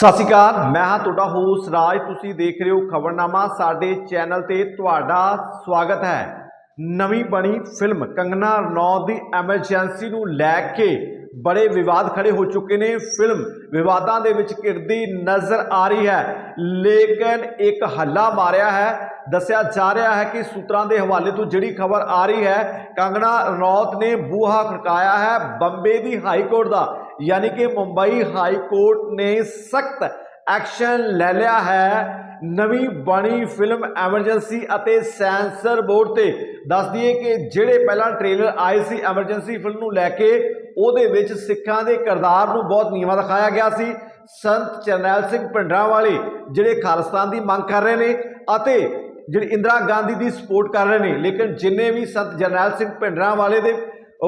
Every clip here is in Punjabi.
ਸਤਿ ਸ਼੍ਰੀ ਅਕਾਲ, ਮੈਂ ਹਾਂ ਤੁਹਾਡਾ ਹੋਸ ਰਾਜ। ਤੁਸੀਂ ਦੇਖ ਰਹੇ ਹੋ ਖਬਰਨਾਮਾ। ਸਾਡੇ ਚੈਨਲ ਤੇ ਤੁਹਾਡਾ ਸਵਾਗਤ ਹੈ। ਨਵੀਂ ਬਣੀ ਫਿਲਮ ਕੰਗਨਾ ਰਣੌਤ ਦੀ ਐਮਰਜੈਂਸੀ ਨੂੰ ਲੈ ਕੇ ਬੜੇ ਵਿਵਾਦ ਖੜੇ ਹੋ ਚੁੱਕੇ ਨੇ। ਫਿਲਮ ਵਿਵਾਦਾਂ ਦੇ ਵਿੱਚ ਘਿਰਦੀ ਨਜ਼ਰ ਆ ਰਹੀ ਹੈ। ਲੇਕਿਨ ਇੱਕ ਹੱਲਾ ਮਾਰਿਆ ਹੈ। ਦੱਸਿਆ ਜਾ ਰਿਹਾ ਹੈ ਕਿ ਸੂਤਰਾਂ ਦੇ ਹਵਾਲੇ ਤੋਂ ਜਿਹੜੀ ਖਬਰ ਆ ਰਹੀ ਹੈ ਕੰਗਨਾ ਰਣੌਤ ਨੇ ਬੂਹਾ ਖੜਕਾਇਆ ਹੈ ਬੰਬੇ ਦੀ ਹਾਈ ਕੋਰਟ ਦਾ। ਯਾਨੀ ਕਿ ਮੁੰਬਈ ਹਾਈ ਕੋਰਟ ਨੇ ਸਖਤ ਐਕਸ਼ਨ ਲੈ ਲਿਆ ਹੈ। ਨਵੀਂ ਬਣੀ ਫਿਲਮ ਐਮਰਜੈਂਸੀ ਅਤੇ ਸੈਂਸਰ ਬੋਰਡ ਤੇ ਦੱਸ ਦਈਏ ਕਿ ਜਿਹੜੇ ਪਹਿਲਾਂ ਟ੍ਰੇਲਰ ਆਏ ਸੀ ਐਮਰਜੈਂਸੀ ਫਿਲਮ ਨੂੰ ਲੈ ਕੇ, ਉਹਦੇ ਵਿੱਚ ਸਿੱਖਾਂ ਦੇ ਕਿਰਦਾਰ ਨੂੰ ਬਹੁਤ ਨੀਵਾਂ ਦਿਖਾਇਆ ਗਿਆ ਸੀ। ਸੰਤ ਚਰਨੈਲ ਸਿੰਘ ਭਿੰਡਰਾਂ ਵਾਲੇ ਜਿਹੜੇ ਖਾਲਿਸਤਾਨ ਦੀ ਮੰਗ ਕਰ ਰਹੇ ਨੇ ਅਤੇ ਜਿਹੜੀ ਇੰਦਰਾ ਗਾਂਧੀ ਦੀ ਸਪੋਰਟ ਕਰ ਰਹੇ ਨੇ। ਲੇਕਿਨ ਜਿੰਨੇ ਵੀ ਸੰਤ ਜਰਨੈਲ ਸਿੰਘ ਭਿੰਡਰਾਂ ਵਾਲੇ ਦੇ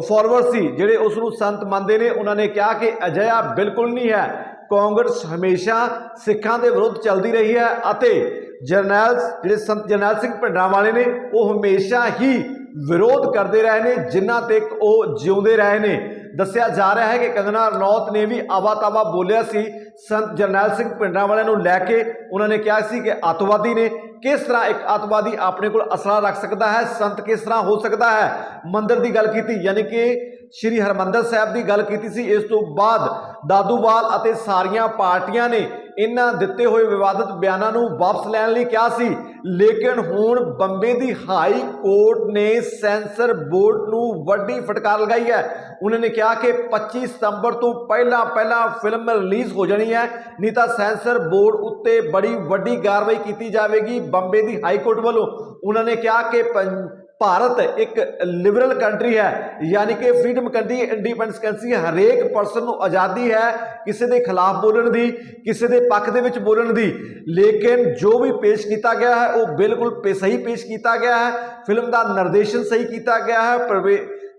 ਫਾਰਵਰਡ ਸੀ, ਜਿਹੜੇ ਉਸ ਨੂੰ ਸੰਤ ਮੰਨਦੇ ਨੇ, ਉਹਨਾਂ ਨੇ ਕਿਹਾ ਕਿ ਅਜਿਹਾ ਬਿਲਕੁਲ ਨਹੀਂ ਹੈ। ਕਾਂਗਰਸ ਹਮੇਸ਼ਾ ਸਿੱਖਾਂ ਦੇ ਵਿਰੁੱਧ ਚੱਲਦੀ ਰਹੀ ਹੈ ਅਤੇ ਜਰਨੈਲ, ਜਿਹੜੇ ਸੰਤ ਜਰਨੈਲ ਸਿੰਘ ਭਿੰਡਰਾਂ ਵਾਲੇ ਨੇ, ਉਹ ਹਮੇਸ਼ਾ ਹੀ ਵਿਰੋਧ ਕਰਦੇ ਰਹੇ ਨੇ ਜਿਨ੍ਹਾਂ ਤੱਕ ਉਹ ਜਿਉਂਦੇ ਰਹੇ ਨੇ। ਦੱਸਿਆ ਜਾ ਰਿਹਾ ਹੈ ਕਿ ਕੰਗਨਾ ਰਣੌਤ ਨੇ ਵੀ ਆਵਾ-ਤਾਵਾ ਬੋਲਿਆ ਸੀ। ਸੰਤ ਜਰਨੈਲ ਸਿੰਘ ਭਿੰਡਰਾਂ ਵਾਲਿਆਂ ਨੂੰ ਲੈ ਕੇ ਉਹਨਾਂ ਨੇ ਕਿਹਾ ਸੀ ਕਿ ਅੱਤਵਾਦੀ ਨੇ ਕਿਸ ਤਰ੍ਹਾਂ ਇੱਕ ਅੱਤਵਾਦੀ ਆਪਣੇ ਕੋਲ ਅਸਲਾ ਰੱਖ ਸਕਦਾ ਹੈ, ਸੰਤ ਕਿਸ ਤਰ੍ਹਾਂ ਹੋ ਸਕਦਾ ਹੈ? ਮੰਦਰ ਦੀ ਗੱਲ ਕੀਤੀ, ਯਾਨੀ ਕਿ ਸ਼੍ਰੀ ਹਰਮੰਦਰ ਸਾਹਿਬ ਦੀ ਗੱਲ ਕੀਤੀ ਸੀ, ਇਸ ਤੋਂ ਬਾਅਦ ਦਾਦੂਵਾਲ ਅਤੇ ਸਾਰੀਆਂ ਪਾਰਟੀਆਂ ਨੇ ਇਹਨਾਂ ਦਿੱਤੇ ਹੋਏ ਵਿਵਾਦਤ ਬਿਆਨਾਂ ਨੂੰ ਵਾਪਸ ਲੈਣ ਲਈ ਕਿਹਾ ਸੀ। ਲੇਕਿਨ ਹੁਣ ਬੰਬੇ ਦੀ ਹਾਈ ਕੋਰਟ ਨੇ ਸੈਂਸਰ ਬੋਰਡ ਨੂੰ ਵੱਡੀ ਫਟਕਾਰ ਲਗਾਈ ਹੈ। ਉਹਨਾਂ ਨੇ ਕਿਹਾ ਕਿ 25 ਸਤੰਬਰ ਤੋਂ ਪਹਿਲਾਂ ਪਹਿਲਾਂ ਫਿਲਮ ਰਿਲੀਜ਼ ਹੋ ਜਾਣੀ ਹੈ। ਨਹੀਂ ਤਾਂ ਸੈਂਸਰ ਬੋਰਡ ਉੱਤੇ ਬੜੀ ਵੱਡੀ ਕਾਰਵਾਈ ਕੀਤੀ ਜਾਵੇਗੀ ਬੰਬੇ ਦੀ ਹਾਈ ਕੋਰਟ ਵੱਲੋਂ। ਉਹਨਾਂ ਨੇ ਕਿਹਾ ਕਿ ਪੰ- ਭਾਰਤ ਇੱਕ ਲਿਬਰਲ ਕੰਟਰੀ ਹੈ, ਯਾਨੀ ਕਿ ਫਰੀडम ਕੰਟਰੀ ਇੰਡੀਪੈਂਡੈਂਸ ਕੰਟਰੀ ਹਰੇਕ ਪਰਸਨ ਨੂੰ ਆਜ਼ਾਦੀ ਹੈ, ਕਿਸੇ ਦੇ ਖਿਲਾਫ ਬੋਲਣ ਦੀ, ਕਿਸੇ ਦੇ ਪੱਖ ਦੇ ਵਿੱਚ ਬੋਲਣ ਦੀ। ਲੇਕਿਨ ਜੋ ਵੀ ਪੇਸ਼ ਕੀਤਾ ਗਿਆ ਹੈ, ਉਹ ਬਿਲਕੁਲ ਪੇ- ਸਹੀ ਪੇਸ਼ ਕੀਤਾ ਗਿਆ ਹੈ। ਫਿਲਮ ਦਾ ਨਿਰਦੇਸ਼ਨ ਸਹੀ ਕੀਤਾ ਗਿਆ ਹੈ, ਪ੍ਰਵੇ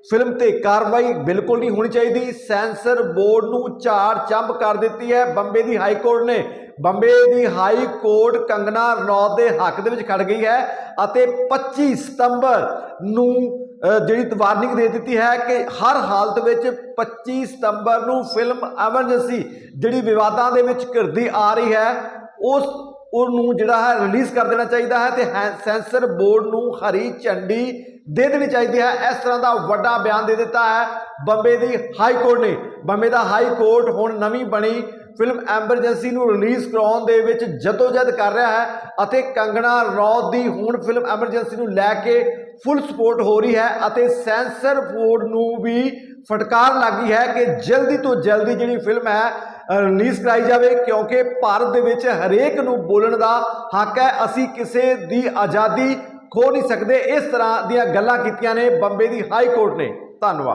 ਫਿਲਮ ਤੇ ਕਾਰਵਾਈ ਬਿਲਕੁਲ ਨਹੀਂ ਹੋਣੀ ਚਾਹੀਦੀ। ਸੈਂਸਰ ਬੋਰਡ ਨੂੰ ਝਾੜ ਚੰਬ ਕਰ ਦਿੱਤੀ ਹੈ। ਬੰਬੇ ਦੀ ਹਾਈ ਕੋਰਟ ਨੇ ਬੰਬੇ ਦੀ ਹਾਈ ਕੋਰਟ ਕੰਗਨਾ ਰਣੌਤ ਦੇ ਹੱਕ ਦੇ ਵਿੱਚ ਖੜ ਗਈ ਹੈ ਅਤੇ 25 ਸਤੰਬਰ ਨੂੰ ਜਿਹੜੀ ਵਾਰਨਿੰਗ ਦੇ ਦਿੱਤੀ ਹੈ ਕਿ ਹਰ ਹਾਲਤ ਵਿੱਚ 25 ਸਤੰਬਰ ਨੂੰ ਫਿਲਮ ਐਮਰਜੈਂਸੀ ਜਿਹੜੀ ਵਿਵਾਦਾਂ ਦੇ ਵਿੱਚ ਘਿਰਦੀ ਆ ਰਹੀ ਹੈ, ਉਸ, ਉਹਨੂੰ ਜਿਹੜਾ ਹੈ ਰਿਲੀਜ਼ ਕਰ ਦੇਣਾ ਚਾਹੀਦਾ ਹੈ ਤੇ ਹੈ- ਸੈਂਸਰ ਬੋਰਡ ਨੂੰ ਹਰੀ ਝੰਡੀ ਦੇ ਦੇਣੀ ਚਾਹੀਦੀ ਹੈ। ਇਸ ਤਰ੍ਹਾਂ ਦਾ ਵੱਡਾ ਬਿਆਨ ਦੇ ਦਿੱਤਾ ਹੈ ਬੰਬੇ ਦੀ ਹਾਈ ਕੋਰਟ ਨੇ, ਬੰਬੇ ਦਾ ਹਾਈ ਕੋਰਟ ਹੁਣ ਨਵੀਂ ਬਣੀ ਫਿਲਮ ਐਮਰਜੈਂਸੀ ਨੂੰ ਰਿਲੀਜ਼ ਕਰਾਉਣ ਦੇ ਵਿੱਚ ਜਦੋਜਹਿਦ ਕਰ ਰਿਹਾ ਹੈ ਅਤੇ ਕੰਗਣਾ ਰਣੌਤ ਦੀ ਹੁਣ ਫਿਲਮ ਐਮਰਜੈਂਸੀ ਨੂੰ ਲੈ ਕੇ ਫੁੱਲ ਸਪੋਰਟ ਹੋ ਰਹੀ ਹੈ ਅਤੇ ਸੈਂਸਰ ਬੋਰਡ ਨੂੰ ਵੀ ਫਟਕਾਰ ਲੱਗੀ ਹੈ ਕਿ ਜਲਦੀ ਤੋਂ ਜਲਦੀ ਜਿਹੜੀ ਫਿਲਮ ਹੈ ਰਿਲੀਜ਼ ਕਰਾਈ ਜਾਵੇ, ਕਿਉਂਕਿ ਭਾਰਤ ਦੇ ਵਿੱਚ ਹਰੇਕ ਨੂੰ ਬੋਲਣ ਦਾ ਹੱਕ ਹੈ। ਅਸੀਂ ਕਿਸੇ ਦੀ ਆਜ਼ਾਦੀ ਖੋ ਨਹੀਂ ਸਕਦੇ। ਇਸ ਤਰ੍ਹਾਂ ਦੀਆਂ ਗੱਲਾਂ ਕੀਤੀਆਂ ਨੇ ਬੰਬੇ ਦੀ ਹਾਈ ਕੋਰਟ ਨੇ। ਧੰਨਵਾਦ।